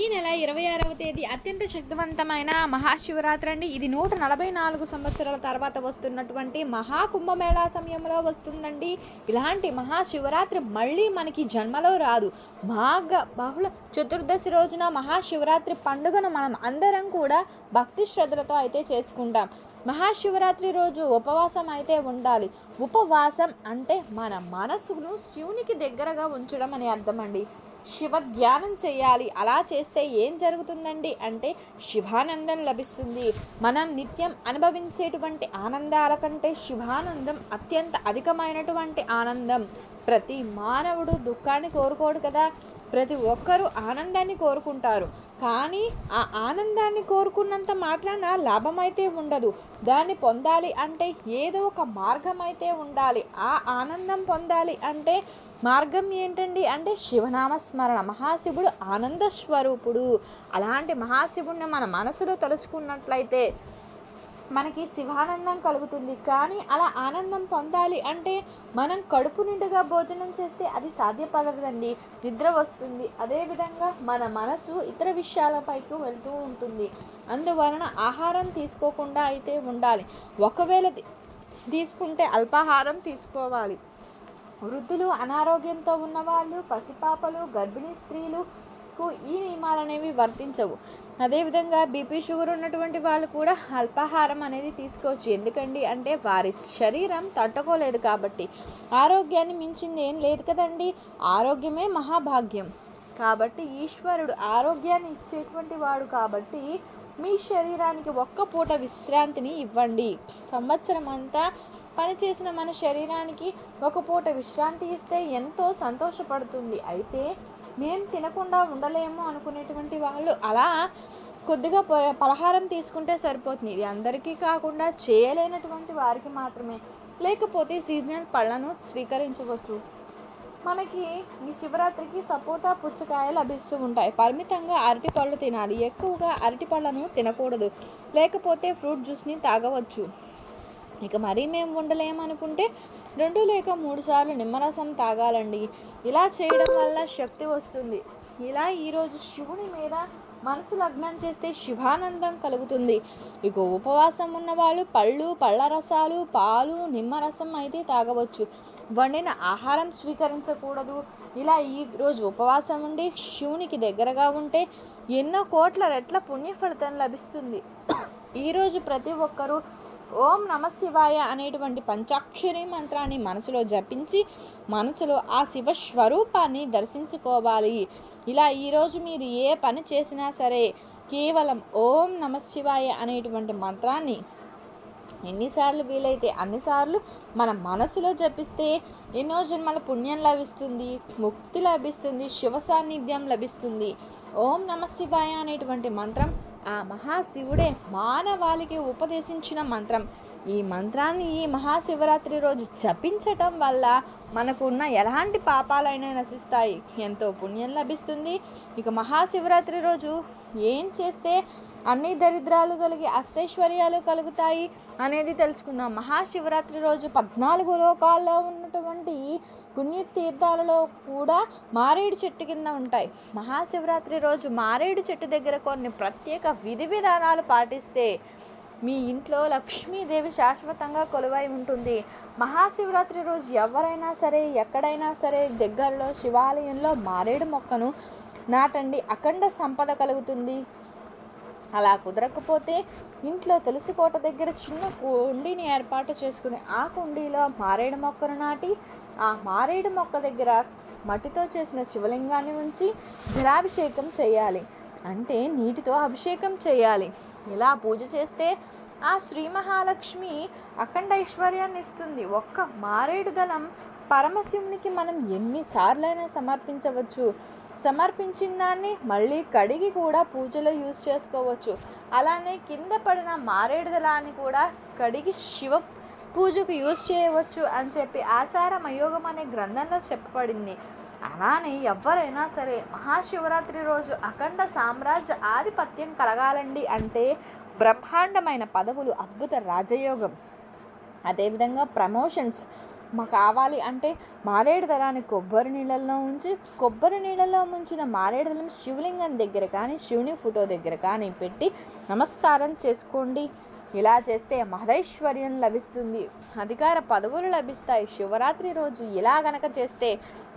ఈ నెల ఇరవై ఆరవ తేదీ అత్యంత శక్తివంతమైన మహాశివరాత్రి అండి. ఇది నూట నలభై నాలుగు సంవత్సరాల తర్వాత వస్తున్నటువంటి మహాకుంభమేళా సమయంలో వస్తుందండి. ఇలాంటి మహాశివరాత్రి మళ్ళీ మనకి జన్మలో రాదు. మాఘ బహుళ చతుర్దశి రోజున మహాశివరాత్రి పండుగను మనం అందరం కూడా భక్తి శ్రద్ధలతో అయితే చేసుకుంటాం. మహాశివరాత్రి రోజు ఉపవాసం అయితే ఉండాలి. ఉపవాసం అంటే మన మనసును శివునికి దగ్గరగా ఉంచడం అని అర్థం అండి శివ ధ్యానం చేయాలి. అలా చేస్తే ఏం జరుగుతుందండి? అంటే శివానందం లభిస్తుంది. మనం నిత్యం అనుభవించేటువంటి ఆనందాల కంటే శివానందం అత్యంత అధికమైనటువంటి ఆనందం. ప్రతి మానవుడు దుఃఖాన్ని కోరుకోడు కదా? ప్రతి ఒక్కరూ ఆనందాన్ని కోరుకుంటారు. కానీ ఆ ఆనందాన్ని కోరుకున్నంత మాత్రాన లాభం అయితే ఉండదు. దాన్ని పొందాలి అంటే ఏదో ఒక మార్గం అయితే ఉండాలి. ఆ ఆనందం పొందాలి అంటే మార్గం ఏంటండి? అంటే శివనామ స్మరణ మహాశివుడు ఆనంద స్వరూపుడు. అలాంటి మహాశివుడిని మన మనసులో తలుచుకున్నట్లయితే మనకి శివానందం కలుగుతుంది. కానీ అలా ఆనందం పొందాలి అంటే మనం కడుపు నిండుగా భోజనం చేస్తే అది సాధ్యపడదండి. నిద్ర వస్తుంది. అదేవిధంగా మన మనసు ఇతర విషయాలపైకి వెళ్తూ ఉంటుంది. అందువలన ఆహారం తీసుకోకుండా అయితే ఉండాలి. ఒకవేళ తీసుకుంటే అల్పాహారం తీసుకోవాలి. వృద్ధులు అనారోగ్యంతో ఉన్నవాళ్ళు పసిపాపలు గర్భిణీ స్త్రీలకు ఈ నియమాలు అనేవి వర్తించవు. అదేవిధంగా బీపీ షుగర్ ఉన్నటువంటి వాళ్ళు కూడా అల్పాహారం అనేది తీసుకోవచ్చు. ఎందుకండి అంటే వారి శరీరం తట్టుకోలేదు కాబట్టి. ఆరోగ్యాన్ని మించింది ఏం లేదు కదండి. ఆరోగ్యమే మహాభాగ్యం. కాబట్టి ఈశ్వరుడు ఆరోగ్యాన్ని ఇచ్చేటువంటి వాడు కాబట్టి మీ శరీరానికి ఒక్క పూట విశ్రాంతిని ఇవ్వండి. సంవత్సరం అంతా పనిచేసిన మన శరీరానికి ఒక పూట విశ్రాంతి ఇస్తే ఎంతో సంతోషపడుతుంది. అయితే మేము తినకుండా ఉండలేము అనుకునేటువంటి వాళ్ళు అలా కొద్దిగా ప- పలహారం తీసుకుంటే సరిపోతుంది. ఇది అందరికీ కాకుండా చేయలేనటువంటి వారికి మాత్రమే. లేకపోతే సీజనల్ పళ్ళను స్వీకరించవచ్చు. మనకి ఈ శివరాత్రికి సపోటా పుచ్చకాయ లభిస్తూ ఉంటాయి. పరిమితంగా అరటిపళ్ళు తినాలి. ఎక్కువగా అరటి పళ్ళను తినకూడదు. లేకపోతే ఫ్రూట్ జ్యూస్ని తాగవచ్చు. ఇక మరీ మేము ఉండలేమనుకుంటే రెండు లేక మూడు సార్లు నిమ్మరసం తాగాలండి. ఇలా చేయడం వల్ల శక్తి వస్తుంది. ఇలా ఈరోజు శివుని మీద మనసు లగ్నం చేస్తే శివానందం కలుగుతుంది. ఇక ఉపవాసం ఉన్నవాళ్ళు పళ్ళు పళ్ళ రసాలు పాలు నిమ్మరసం అయితే తాగవచ్చు. వండిన ఆహారం స్వీకరించకూడదు. ఇలా ఈ రోజు ఉపవాసం ఉండి శివునికి దగ్గరగా ఉంటే ఎన్నో కోట్ల రెట్ల పుణ్య ఫలితం లభిస్తుంది ఈరోజు ప్రతి ఒక్కరూ ఓం నమ శివాయ అనేటువంటి పంచాక్షరి మంత్రాన్ని మనసులో జపించి మనసులో ఆ శివ స్వరూపాన్ని దర్శించుకోవాలి. ఇలా ఈరోజు మీరు ఏ పని చేసినా సరే కేవలం ఓం నమ శివాయ అనేటువంటి మంత్రాన్ని ఎన్నిసార్లు వీలైతే అన్నిసార్లు మన మనసులో జపిస్తే ఎన్నో జన్మల పుణ్యం లభిస్తుంది ముక్తి లభిస్తుంది శివ సాన్నిధ్యం లభిస్తుంది. ఓం నమ శివాయ అనేటువంటి మంత్రం ఆ మహాశివుడే మానవాళికి ఉపదేశించిన మంత్రం. ఈ మంత్రాన్ని ఈ మహాశివరాత్రి రోజు జపించటం వల్ల మనకున్న ఎలాంటి పాపాలైనా నశిస్తాయి. ఎంతో పుణ్యం లభిస్తుంది. ఇక మహాశివరాత్రి రోజు ఏం చేస్తే అన్ని దరిద్రాలు కలిగి అష్టైశ్వర్యాలు కలుగుతాయి అనేది తెలుసుకుందాం. మహాశివరాత్రి రోజు పద్నాలుగు లోకాల్లో ఉన్నటువంటి పుణ్యతీర్థాలలో కూడా మారేడు చెట్టు కింద ఉంటాయి. మహాశివరాత్రి రోజు మారేడు చెట్టు దగ్గర కొన్ని ప్రత్యేక విధి విధానాలు పాటిస్తే మీ ఇంట్లో లక్ష్మీదేవి శాశ్వతంగా కొలువై ఉంటుంది. మహాశివరాత్రి రోజు ఎవరైనా సరే ఎక్కడైనా సరే దగ్గరలో శివాలయంలో మారేడు మొక్కను నాటండి. అఖండ సంపద కలుగుతుంది. అలా కుదరకపోతే ఇంట్లో తులసి కోట దగ్గర చిన్న కుండీని ఏర్పాటు చేసుకుని ఆ కుండీలో మారేడు మొక్కను నాటి ఆ మారేడు మొక్క దగ్గర మట్టితో చేసిన శివలింగాన్ని ఉంచి జలాభిషేకం చేయాలి. అంటే నీటితో అభిషేకం చేయాలి. ఇలా పూజ చేస్తే ఆ శ్రీ మహాలక్ష్మి అఖండ ఐశ్వర్యాన్ని ఇస్తుంది ఒక్క మారేడు దళం పరమశివునికి మనం ఎన్నిసార్లైనా సమర్పించవచ్చు. సమర్పించిన దాన్ని మళ్ళీ కడిగి కూడా పూజలో యూజ్ చేసుకోవచ్చు. అలానే కింద పడిన మారేడు దళాన్ని కూడా కడిగి శివ పూజకు యూజ్ చేయవచ్చు అని చెప్పి ఆచారం అయోగం అనే గ్రంథంలో చెప్పబడింది. అలానే ఎవరైనా సరే మహాశివరాత్రి రోజు అఖండ సామ్రాజ్య ఆధిపత్యం కలగాలండి అంటే బ్రహ్మాండమైన పదవులు అద్భుత రాజయోగం. అదేవిధంగా ప్రమోషన్స్. మా కావాలి అంటే మారేడు దళాన్ని కొబ్బరి నీళ్ళల్లో ఉంచి కొబ్బరి నీళ్ళల్లో ముంచిన మారేడు దళం శివలింగం దగ్గర కానీ శివుని ఫోటో దగ్గర కానీ పెట్టి నమస్కారం చేసుకోండి. ఇలా చేస్తే మహదైశ్వర్యం లభిస్తుంది. అధికార పదవులు లభిస్తాయి. శివరాత్రి రోజు ఇలా గనక చేస్తే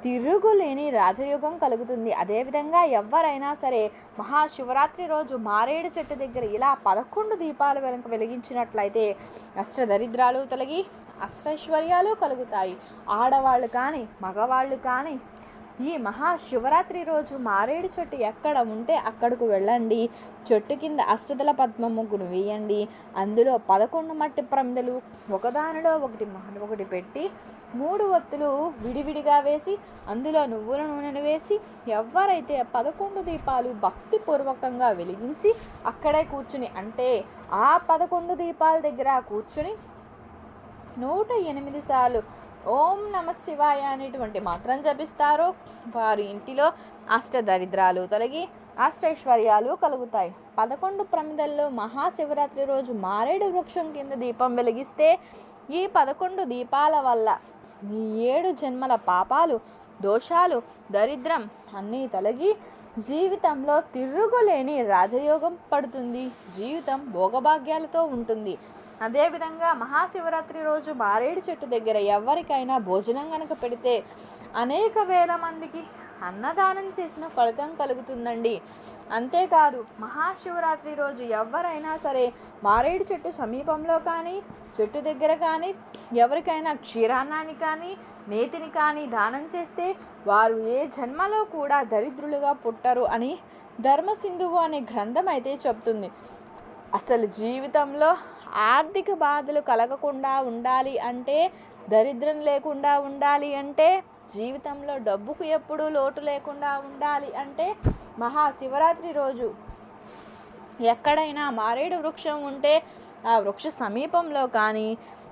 తిరుగులేని రాజయోగం కలుగుతుంది. అదేవిధంగా ఎవరైనా సరే మహాశివరాత్రి రోజు మారేడు చెట్టు దగ్గర ఇలా పదకొండు దీపాలు వెనక వెలిగించినట్లయితే అష్టదరిద్రాలు తొలగి అష్టైశ్వర్యాలు కలుగుతాయి. ఆడవాళ్ళు కానీ మగవాళ్ళు కానీ ఈ మహాశివరాత్రి రోజు మారేడు చెట్టు ఎక్కడ ఉంటే అక్కడకు వెళ్ళండి. చెట్టు కింద అష్టదల పద్మ ముగ్గును వేయండి. అందులో పదకొండు మట్టి ప్రమిదలు ఒకదానిలో ఒకటి ఒకటి పెట్టి మూడు ఒత్తులు విడివిడిగా వేసి అందులో నువ్వుల నూనెను వేసి ఎవరైతే పదకొండు దీపాలు భక్తిపూర్వకంగా వెలిగించి అక్కడే కూర్చుని అంటే ఆ పదకొండు దీపాల దగ్గర కూర్చుని నూట ఎనిమిది సార్లు ఓం నమ శివాయ అనేటువంటి మంత్రం జపిస్తారో. వారి ఇంటిలో అష్టదరిద్రాలు తొలగి అష్టైశ్వర్యాలు కలుగుతాయి. పదకొండు ప్రమిదల్లో మహాశివరాత్రి రోజు మారేడు వృక్షం కింద దీపం వెలిగిస్తే ఈ పదకొండు దీపాల వల్ల మీ ఏడు జన్మల పాపాలు దోషాలు దరిద్రం అన్నీ తొలగి జీవితంలో తిరుగులేని రాజయోగం పడుతుంది. జీవితం భోగభాగ్యాలతో ఉంటుంది. అదేవిధంగా మహాశివరాత్రి రోజు మారేడు చెట్టు దగ్గర ఎవరికైనా భోజనం కనుక పెడితే అనేక వేల మందికి అన్నదానం చేసిన ఫలితం కలుగుతుందండి. అంతేకాదు మహాశివరాత్రి రోజు ఎవరైనా సరే మారేడు చెట్టు సమీపంలో కానీ చెట్టు దగ్గర కానీ ఎవరికైనా క్షీరాన్నాన్ని కానీ నేతిని కానీ దానం చేస్తే వారు ఏ జన్మలో కూడా దరిద్రులుగా పుట్టరు అని ధర్మసింధువు అనే గ్రంథం అయితే చెప్తుంది. అసలు జీవితంలో ఆర్థిక బాధలు కలగకుండా ఉండాలి అంటే దరిద్రం లేకుండా ఉండాలి అంటే జీవితంలో డబ్బుకు ఎప్పుడూ లోటు లేకుండా ఉండాలి అంటే మహాశివరాత్రి రోజు. ఎక్కడైనా మారేడు వృక్షం ఉంటే ఆ వృక్ష సమీపంలో కానీ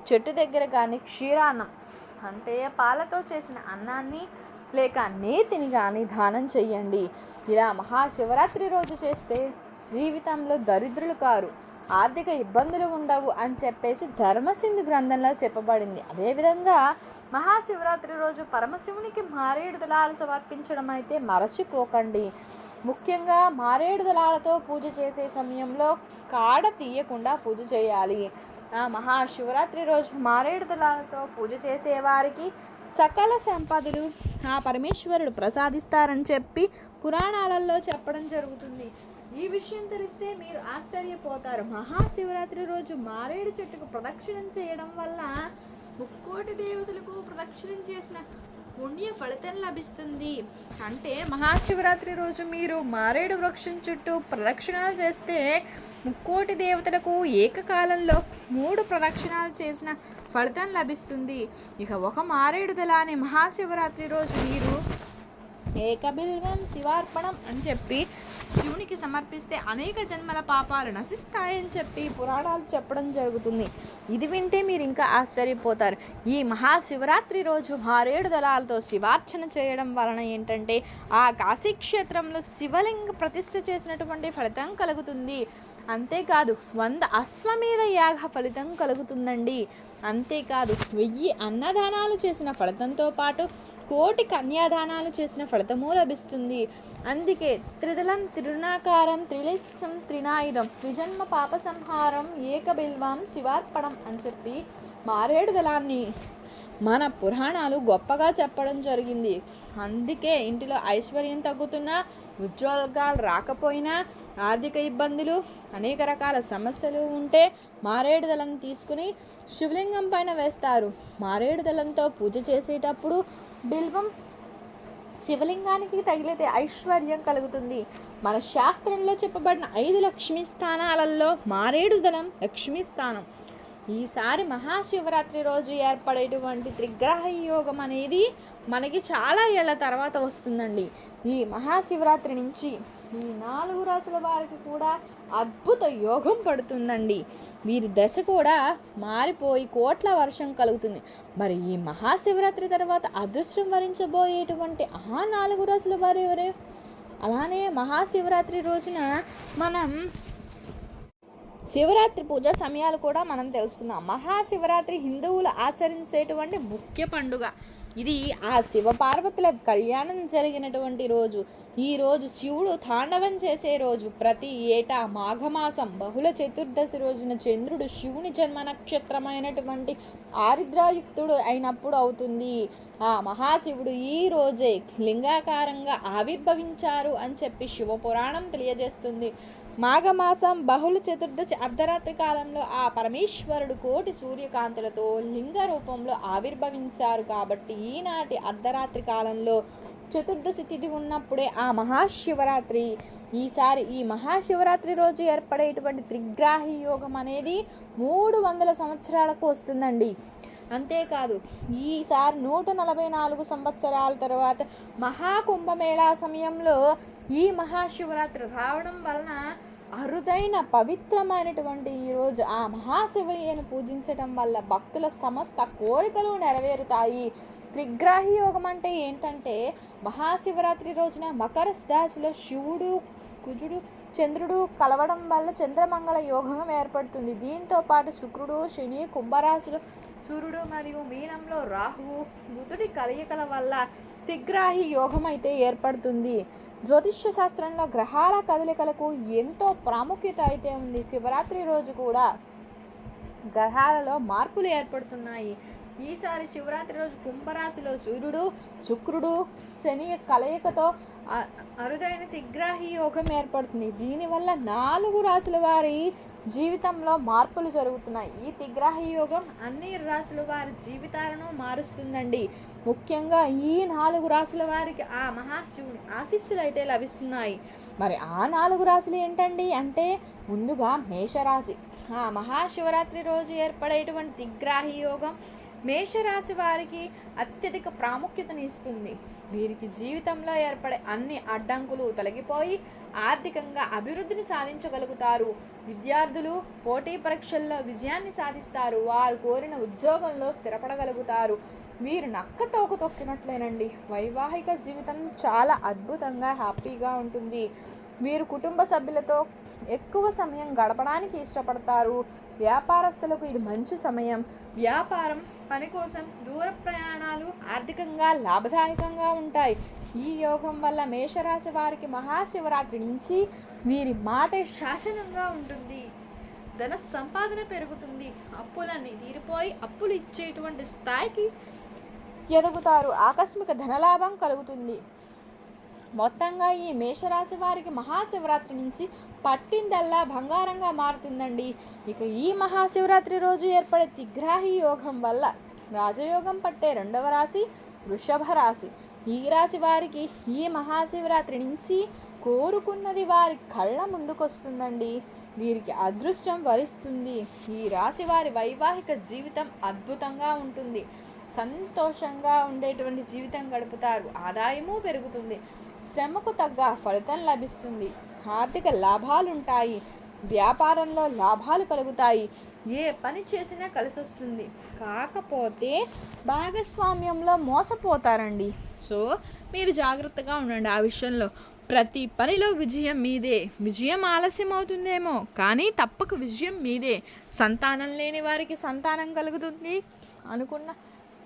చెట్టు దగ్గర కానీ క్షీరాన్నం అంటే పాలతో చేసిన అన్నాన్ని లేక నేతిని కానీ దానం చెయ్యండి. ఇలా మహాశివరాత్రి రోజు చేస్తే జీవితంలో దరిద్రులు కారు. ఆర్థిక ఇబ్బందులు ఉండవు అని చెప్పేసి ధర్మసింధు గ్రంథంలో చెప్పబడింది. అదేవిధంగా మహాశివరాత్రి రోజు పరమశివునికి మారేడు దళాలు సమర్పించడం అయితే మరచిపోకండి. ముఖ్యంగా మారేడు దళాలతో పూజ చేసే సమయంలో కాడ తీయకుండా పూజ చేయాలి. ఆ మహాశివరాత్రి రోజు మారేడు దళాలతో పూజ చేసేవారికి సకల సంపదలు ఆ పరమేశ్వరుడు ప్రసాదిస్తారని చెప్పి పురాణాలలో చెప్పడం జరుగుతుంది. ఈ విషయం తెలిస్తే మీరు ఆశ్చర్యపోతారు. మహాశివరాత్రి రోజు మారేడు చెట్టుకు ప్రదక్షిణం చేయడం వల్ల ముక్కోటి దేవతలకు ప్రదక్షిణం చేసిన పుణ్య ఫలితం లభిస్తుంది. అంటే మహాశివరాత్రి రోజు మీరు మారేడు వృక్షం చుట్టూ ప్రదక్షిణాలు చేస్తే ముక్కోటి దేవతలకు ఏకకాలంలో మూడు ప్రదక్షిణాలు చేసిన ఫలితం లభిస్తుంది. ఇక ఒక మారేడు దళాన్ని మహాశివరాత్రి రోజు మీరు ఏకబిల్వం శివార్పణం అని చెప్పి శివునికి సమర్పిస్తే అనేక జన్మల పాపాలు నశిస్తాయని చెప్పి పురాణాలు చెప్పడం జరుగుతుంది. ఇది వింటే మీరు ఇంకా ఆశ్చర్యపోతారు. ఈ మహాశివరాత్రి రోజు మారేడు దళాలతో శివార్చన చేయడం వలన ఏంటంటే ఆ కాశీ క్షేత్రంలో శివలింగ ప్రతిష్ఠ చేసినటువంటి ఫలితం కలుగుతుంది. అంతేకాదు వంద అశ్వమేధ యాగ ఫలితం కలుగుతుందండి. అంతేకాదు వెయ్యి అన్నదానాలు చేసిన ఫలితంతో పాటు కోటి కన్యాదానాలు చేసిన ఫలితము లభిస్తుంది. అందుకే త్రిదలం త్రిరుణాకారం త్రిలిచ్చం త్రినాయుధం త్రిజన్మ పాప సంహారం ఏకబిల్వం శివార్పణం అని చెప్పి మారేడు దళాన్ని మన పురాణాలు గొప్పగా చెప్పడం జరిగింది. అందుకే ఇంటిలో ఐశ్వర్యం తగ్గుతున్నా ఉద్యోగాలు రాకపోయినా ఆర్థిక ఇబ్బందులు అనేక రకాల సమస్యలు ఉంటే మారేడు దళం తీసుకుని శివలింగం పైన వేస్తారు. మారేడు దళంతో పూజ చేసేటప్పుడు బిల్వం శివలింగానికి తగిలితే ఐశ్వర్యం కలుగుతుంది. మన శాస్త్రంలో చెప్పబడిన ఐదు లక్ష్మీ స్థానాలలో మారేడు దళం లక్ష్మీ స్థానం. ఈసారి మహాశివరాత్రి రోజు ఏర్పడేటువంటి త్రిగ్రహ యోగం అనేది మనకి చాలా ఏళ్ళ తర్వాత వస్తుందండి. ఈ మహాశివరాత్రి నుంచి ఈ నాలుగు రాసుల వారికి కూడా అద్భుత యోగం పడుతుందండి. వీరి దశ కూడా మారిపోయి కోట్ల వర్షం కలుగుతుంది. మరి ఈ మహాశివరాత్రి తర్వాత అదృష్టం వరించబోయేటువంటి ఆ నాలుగు రాసుల వారు ఎవరే? అలానే మహాశివరాత్రి రోజున మనం శివరాత్రి పూజ సమయాలు కూడా మనం తెలుసుకుందాం. మహాశివరాత్రి హిందువులు ఆచరించేటువంటి ముఖ్య పండుగ ఇది ఆ శివ పార్వతుల కళ్యాణం జరిగినటువంటి రోజు. ఈరోజు శివుడు తాండవం చేసే రోజు. ప్రతి ఏటా మాఘమాసం బహుళ చతుర్దశి రోజున చంద్రుడు శివుని జన్మ నక్షత్రమైనటువంటి ఆరిద్రాయుక్తుడు అయినప్పుడు అవుతుంది. ఆ మహాశివుడు ఈ రోజే లింగాకారంగా ఆవిర్భవించారు అని చెప్పి శివపురాణం తెలియజేస్తుంది. మాఘమాసం బహుళ చతుర్దశి అర్ధరాత్రి కాలంలో ఆ పరమేశ్వరుడు కోటి సూర్యకాంతులతో లింగ రూపంలో ఆవిర్భవించారు కాబట్టి ఈనాటి అర్ధరాత్రి కాలంలో చతుర్దశి తిథి ఉన్నప్పుడే ఆ మహాశివరాత్రి. ఈసారి ఈ మహాశివరాత్రి రోజు ఏర్పడేటువంటి త్రిగ్రాహి యోగం అనేది మూడు వందల సంవత్సరాలకు వస్తుందండి. అంతేకాదు ఈసారి నూట నలభై నాలుగు సంవత్సరాల తర్వాత మహాకుంభమేళా సమయంలో ఈ మహాశివరాత్రి రావడం వలన అరుదైన పవిత్రమైనటువంటి ఈరోజు ఆ మహాశివయ్యను పూజించడం వల్ల భక్తుల సమస్త కోరికలు నెరవేరుతాయి. త్రిగ్రాహి యోగం అంటే ఏంటంటే మహాశివరాత్రి రోజున మకర రాశిలో శివుడు కుజుడు చంద్రుడు కలవడం వల్ల చంద్రమంగళ యోగం ఏర్పడుతుంది. దీంతో పాటు శుక్రుడు శని కుంభరాశులు సూర్యుడు మరియు మీనంలో రాహువు బుధుడి కలయికల వల్ల తిగ్రాహి యోగం అయితే ఏర్పడుతుంది. జ్యోతిష్య శాస్త్రంలో గ్రహాల కదలికలకు ఎంతో ప్రాముఖ్యత అయితే ఉంది. శివరాత్రి రోజు కూడా గ్రహాలలో మార్పులు ఏర్పడుతున్నాయి. ఈసారి శివరాత్రి రోజు కుంభరాశిలో సూర్యుడు శుక్రుడు శని కలయికతో అరుదైన తిగ్రాహి యోగం ఏర్పడుతుంది. దీనివల్ల నాలుగు రాశుల వారి జీవితంలో మార్పులు జరుగుతున్నాయి. ఈ తిగ్రాహి యోగం అన్ని రాశుల వారి జీవితాలను మారుస్తుందండి. ముఖ్యంగా ఈ నాలుగు రాశుల వారికి ఆ మహాశివుని ఆశిస్సులు అయితే లభిస్తున్నాయి. మరి ఆ నాలుగు రాశులు ఏంటండి అంటే ముందుగా మేషరాశి. ఆ మహాశివరాత్రి రోజు ఏర్పడేటువంటి తిగ్రాహి యోగం మేషరాశి వారికి అత్యధిక ప్రాముఖ్యతను ఇస్తుంది వీరికి జీవితంలో ఏర్పడే అన్ని అడ్డంకులు తొలగిపోయి ఆర్థికంగా అభివృద్ధిని సాధించగలుగుతారు. విద్యార్థులు పోటీ పరీక్షల్లో విజయాన్ని సాధిస్తారు. వారు కోరిన ఉద్యోగంలో స్థిరపడగలుగుతారు. వీరు నక్క తోక తొక్కినట్లేనండి. వైవాహిక జీవితం చాలా అద్భుతంగా హ్యాపీగా ఉంటుంది. వీరు కుటుంబ సభ్యులతో ఎక్కువ సమయం గడపడానికి ఇష్టపడతారు. వ్యాపారస్తులకు ఇది మంచి సమయం. వ్యాపారం పని కోసం దూర ప్రయాణాలు ఆర్థికంగా లాభదాయకంగా ఉంటాయి. ఈ యోగం వల్ల మేషరాశి వారికి మహాశివరాత్రి నుంచి వీరి మాటే శాసనంగా ఉంటుంది. ధన సంపాదన పెరుగుతుంది. అప్పులన్నీ తీరిపోయి అప్పులు ఇచ్చేటువంటి స్థాయికి ఎదుగుతారు. ఆకస్మిక ధనలాభం కలుగుతుంది. మొత్తంగా ఈ మేషరాశి వారికి మహాశివరాత్రి నుంచి పట్టిందల్లా బంగారంగా మారుతుందండి. ఇక ఈ మహాశివరాత్రి రోజు ఏర్పడే తిగ్రాహి యోగం వల్ల రాజయోగం పట్టే రెండవ రాశి వృషభ రాశి. ఈ రాశి వారికి ఈ మహాశివరాత్రి నుంచి కోరుకున్నది వారి కళ్ళ ముందుకొస్తుందండి. వీరికి అదృష్టం వరిస్తుంది. ఈ రాశి వారి వైవాహిక జీవితం అద్భుతంగా ఉంటుంది. సంతోషంగా ఉండేటువంటి జీవితం గడుపుతారు. ఆదాయము పెరుగుతుంది. శ్రమకు తగ్గ ఫలితం లభిస్తుంది. ఆర్థిక లాభాలుంటాయి. వ్యాపారంలో లాభాలు కలుగుతాయి. ఏ పని చేసినా కలిసి వస్తుంది కాకపోతే భాగస్వామ్యంలో మోసపోతారండి. సో మీరు జాగ్రత్తగా ఉండండి ఆ విషయంలో. ప్రతి పనిలో విజయం మీదే. విజయం ఆలస్యం అవుతుందేమో కానీ తప్పక విజయం మీదే. సంతానం లేని వారికి సంతానం కలుగుతుంది. అనుకున్న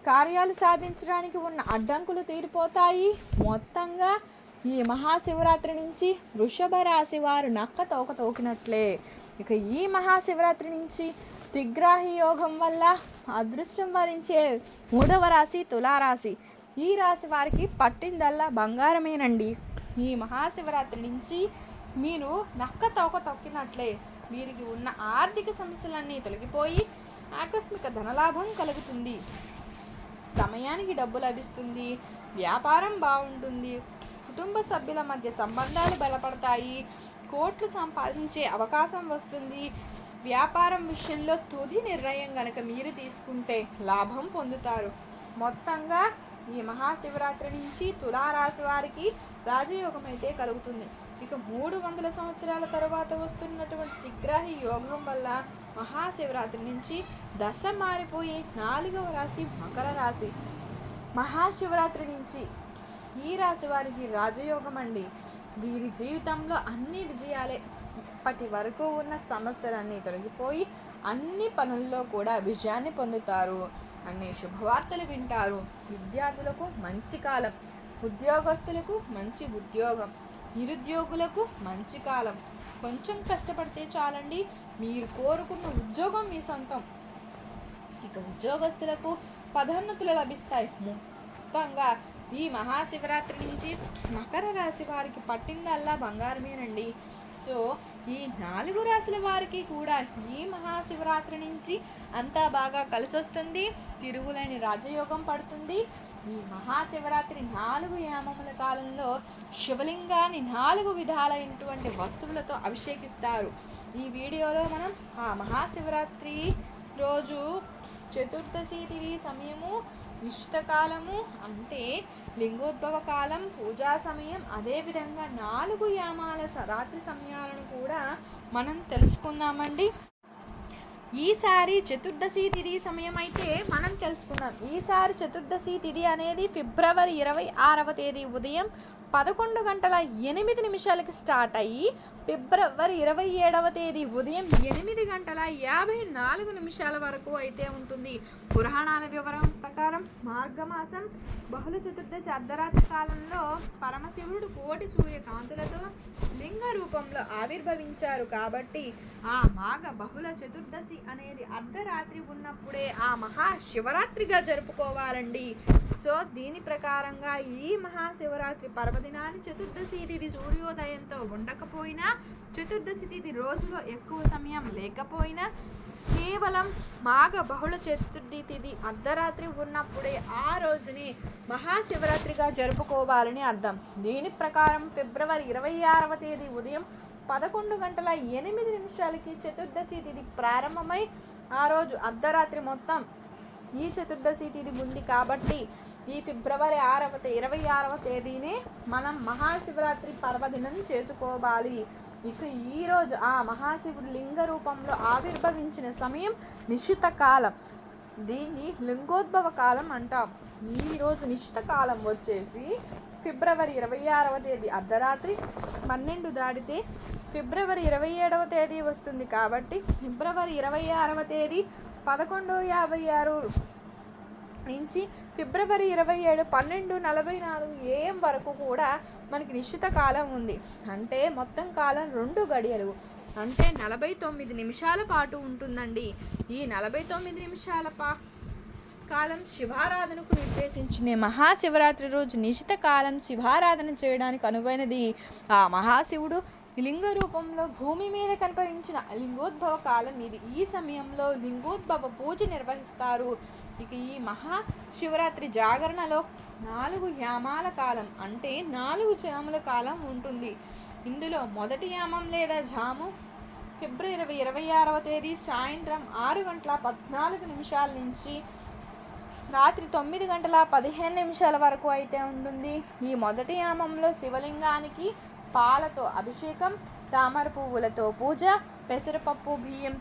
కార్యాలు సాధించడానికి ఉన్న అడ్డంకులు తీరిపోతాయి. మొత్తంగా ఈ మహాశివరాత్రి నుంచి వృషభ రాశి వారు నక్క తోక తోకినట్లే. ఇక ఈ మహాశివరాత్రి నుంచి తిగ్రాహి యోగం వల్ల అదృష్టం వరించే మూడవ రాశి తులారాశి. ఈ రాశి వారికి పట్టిందల్లా బంగారమేనండి. ఈ మహాశివరాత్రి నుంచి మీరు నక్క తోక తొక్కినట్లే. వీరికి ఉన్న ఆర్థిక సమస్యలన్నీ తొలగిపోయి ఆకస్మిక ధనలాభం కలుగుతుంది. సమయానికి డబ్బు లభిస్తుంది. వ్యాపారం బాగుంటుంది. కుటుంబ సభ్యుల మధ్య సంబంధాలు బలపడతాయి. కోట్లు సంపాదించే అవకాశం వస్తుంది. వ్యాపారం విషయంలో తుది నిర్ణయం గనక మీరు తీసుకుంటే లాభం పొందుతారు. మొత్తంగా ఈ మహాశివరాత్రి నుంచి తులారాశి వారికి రాజయోగం అయితే కలుగుతుంది. ఇక మూడు వందల సంవత్సరాల తర్వాత వస్తున్నటువంటి దిగ్రాహి యోగం వల్ల మహాశివరాత్రి నుంచి దశ మారిపోయే నాలుగవ రాశి మకర రాశి. మహాశివరాత్రి నుంచి ఈ రాశి వారికి రాజయోగం అండి వీరి జీవితంలో అన్ని విజయాలే. ఇప్పటి వరకు ఉన్న సమస్యలన్నీ తొలగిపోయి అన్ని పనుల్లో కూడా విజయాన్ని పొందుతారు. అన్ని శుభవార్తలు వింటారు. విద్యార్థులకు మంచి కాలం. ఉద్యోగస్తులకు మంచి ఉద్యోగం. నిరుద్యోగులకు మంచి కాలం. కొంచెం కష్టపడితే చాలండి. మీరు కోరుకున్న ఉద్యోగం మీ సొంతం. ఇక ఉద్యోగస్తులకు పదోన్నతులు లభిస్తాయి. మొత్తంగా ఈ మహాశివరాత్రి నుంచి మకర రాశి వారికి పట్టిందల్లా బంగారమేనండి. సో ఈ నాలుగు రాశుల వారికి కూడా ఈ మహాశివరాత్రి నుంచి అంతా బాగా కలిసొస్తుంది. తిరుగులేని రాజయోగం పడుతుంది. ఈ మహాశివరాత్రి నాలుగు యామముల కాలంలో శివలింగాన్ని నాలుగు విధాలైనటువంటి వస్తువులతో అభిషేకిస్తారు. ఈ వీడియోలో మనం ఆ మహాశివరాత్రి రోజు చతుర్దశి తిథి సమయము ఇష్టకాలము అంటే లింగోద్భవ కాలం పూజా సమయం అదేవిధంగా నాలుగు యామాల స- రాత్రి సమయాలను కూడా మనం తెలుసుకుందామండి. ఈసారి చతుర్దశి తిథి సమయం అయితే మనం తెలుసుకుందాం. ఈసారి చతుర్దశి తిథి అనేది ఫిబ్రవరి ఇరవై ఆరవ తేదీ ఉదయం పదకొండు గంటల ఎనిమిది నిమిషాలకి స్టార్ట్ అయ్యి ఫిబ్రవరి ఇరవై ఏడవ తేదీ ఉదయం ఎనిమిది గంటల యాభై నాలుగు నిమిషాల వరకు అయితే ఉంటుంది. పురాణాల వివరం ప్రకారం మార్గమాసం బహుళ చతుర్దశి అర్ధరాత్రి కాలంలో పరమశివుడు కోటి సూర్యకాంతులతో లింగ రూపంలో ఆవిర్భవించారు కాబట్టి ఆ మాఘ బహుళ చతుర్దశి అనేది అర్ధరాత్రి ఉన్నప్పుడే ఆ మహా శివరాత్రిగా జరుపుకోవాలండి. సో దీని ప్రకారంగా ఈ మహాశివరాత్రి పర్వదినాన్ని చతుర్దశి తిథి సూర్యోదయంతో ఉండకపోయినా చతుర్దశి తిథి రోజులో ఎక్కువ సమయం లేకపోయినా కేవలం మాఘ బహుళ చతుర్థి తిథి అర్ధరాత్రి ఉన్నప్పుడే ఆ రోజుని మహాశివరాత్రిగా జరుపుకోవాలని అర్థం. దీని ప్రకారం ఫిబ్రవరి ఇరవై ఆరవ తేదీ ఉదయం పదకొండు గంటల ఎనిమిది నిమిషాలకి చతుర్దశి తిథి ప్రారంభమై ఆ రోజు అర్ధరాత్రి మొత్తం ఈ చతుర్దశి తిథి ఉంది కాబట్టి ఈ ఫిబ్రవరి ఆరవ ఇరవై ఆరవ తేదీనే మనం మహాశివరాత్రి పర్వదినం చేసుకోవాలి. ఇక ఈ రోజు ఆ మహాశివుడు లింగ రూపంలో ఆవిర్భవించిన సమయం నిశ్చిత కాలం. దీన్ని లింగోద్భవ కాలం అంటాం. ఈరోజు నిశ్చిత కాలం వచ్చేసి ఫిబ్రవరి ఇరవై ఆరవ తేదీ అర్ధరాత్రి పన్నెండు దాటితే ఫిబ్రవరి ఇరవై ఏడవ తేదీ వస్తుంది కాబట్టి ఫిబ్రవరి ఇరవై ఆరవ తేదీ పదకొండు యాభై ఆరు నుంచి ఫిబ్రవరి ఇరవై ఏడు పన్నెండు నలభై నాలుగు ఏఎం వరకు కూడా మనకి నిశ్చిత కాలం ఉంది. అంటే మొత్తం కాలం రెండు గడియలు. అంటే నలభై తొమ్మిది నిమిషాల పాటు ఉంటుందండి. ఈ నలభై తొమ్మిది నిమిషాల పా కాలం శివారాధనకు నిర్దేశించిన మహాశివరాత్రి రోజు నిశ్చిత కాలం శివారాధన చేయడానికి అనువైనది. ఆ మహాశివుడు లింగ రూపంలో భూమి మీద కనిపించిన లింగోద్భవ కాలం ఇది. ఈ సమయంలో లింగోద్భవ పూజ నిర్వహిస్తారు. ఇక ఈ మహా శివరాత్రి జాగరణలో నాలుగు యామాల కాలం అంటే నాలుగు జాముల కాలం ఉంటుంది. ఇందులో మొదటి యామం లేదా జాము ఫిబ్రవరి ఇరవై ఆరవ తేదీ సాయంత్రం ఆరు గంటల పద్నాలుగు నిమిషాల నుంచి రాత్రి తొమ్మిది గంటల పదిహేను నిమిషాల వరకు అయితే ఉంటుంది. ఈ మొదటి యామంలో శివలింగానికి పాలతో అభిషేకం తామర పువ్వులతో పూజ పెసరపప్పు బియ్యం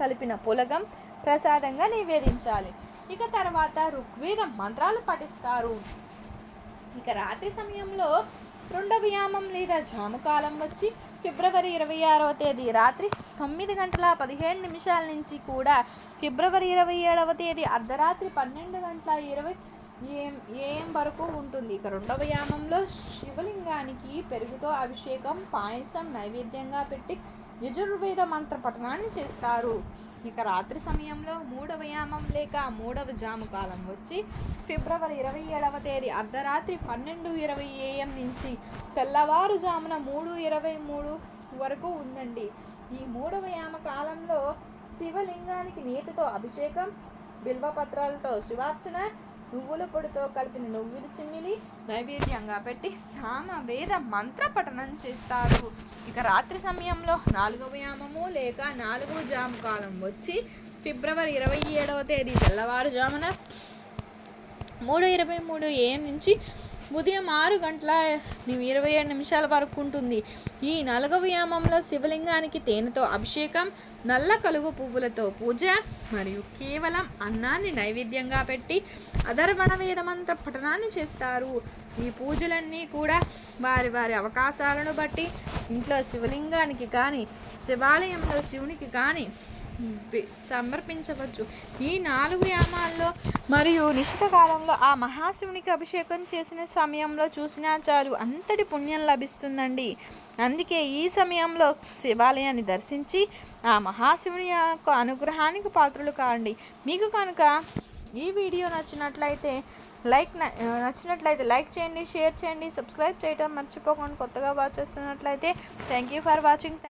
కలిపిన పులగం ప్రసాదంగా నివేదించాలి. ఇక తర్వాత ఋగ్వేద మంత్రాలు పఠిస్తారు. ఇక రాత్రి సమయంలో రెండవ యామం లేదా జాముకాలం వచ్చి ఫిబ్రవరి ఇరవై ఆరవ తేదీ రాత్రి తొమ్మిది గంటల పదిహేను నిమిషాల నుంచి కూడా ఫిబ్రవరి ఇరవై ఏడవ తేదీ అర్ధరాత్రి పన్నెండు గంటల ఇరవై ఏం ఏం వరకు ఉంటుంది? ఇక రెండవ యామంలో శివలింగానికి పెరుగుతో అభిషేకం పాయసం నైవేద్యంగా పెట్టి యజుర్వేద మంత్ర పఠనాన్ని చేస్తారు. ఇక రాత్రి సమయంలో మూడవ యామం లేక మూడవ జాము కాలం వచ్చి ఫిబ్రవరి ఇరవై ఏడవ తేదీ అర్ధరాత్రి పన్నెండు ఇరవై ఏఎం నుంచి తెల్లవారుజామున మూడు ఇరవై మూడు వరకు ఉందండి. ఈ మూడవ యామ కాలంలో శివలింగానికి నీటితో అభిషేకం బిల్వపత్రాలతో శివార్చన నువ్వుల పొడితో కలిపిన నువ్వులు చిమ్మిలి నైవేద్యంగా పెట్టి సామ వేద మంత్ర పఠనం చేస్తారు. ఇక రాత్రి సమయంలో నాలుగవ యామము లేక నాలుగవ జాము కాలం వచ్చి ఫిబ్రవరి ఇరవై ఏడవ తేదీ తెల్లవారుజామున మూడు ఇరవై మూడు ఏఎం నుంచి ఉదయం ఆరు గంటల ఇరవై ఏడు నిమిషాల వరకు ఉంటుంది. ఈ నలుగవ యామంలో శివలింగానికి తేనెతో అభిషేకం నల్ల కలువ పువ్వులతో పూజ మరియు కేవలం అన్నాన్ని నైవేద్యంగా పెట్టి అధర్వణ వేదమంత్ర పఠనాన్ని చేస్తారు. ఈ పూజలన్నీ కూడా వారి వారి అవకాశాలను బట్టి ఇంట్లో శివలింగానికి కానీ శివాలయంలో శివునికి కానీ సమర్పించవచ్చు. ఈ నాలుగు యామాల్లో మరియు నిశ్చిత కాలంలో ఆ మహాశివునికి అభిషేకం చేసిన సమయంలో చూసినా చాలు అంతటి పుణ్యం లభిస్తుందండి. అందుకే ఈ సమయంలో శివాలయాన్ని దర్శించి ఆ మహాశివుని యొక్క అనుగ్రహానికి పాత్రలు కాండి మీకు కనుక ఈ వీడియో నచ్చినట్లయితే లైక్ నచ్చినట్లయితే లైక్ చేయండి షేర్ చేయండి సబ్స్క్రైబ్ చేయడం మర్చిపోకుండా కొత్తగా వాచ్ చేస్తున్నట్లయితే థ్యాంక్ యూ ఫర్ వాచింగ్.